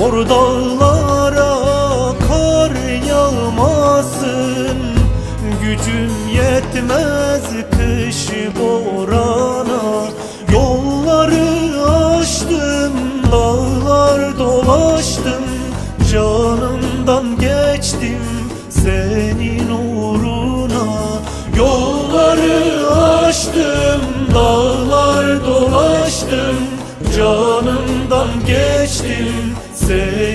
Mor dağlara kar yağmasın Gücüm yetmez kış borana. Yolları aştım, dağlar dolaştım Canımdan geçtim senin uğruna. Yolları aştım, dağlar dolaştım Canımdan geçtim say.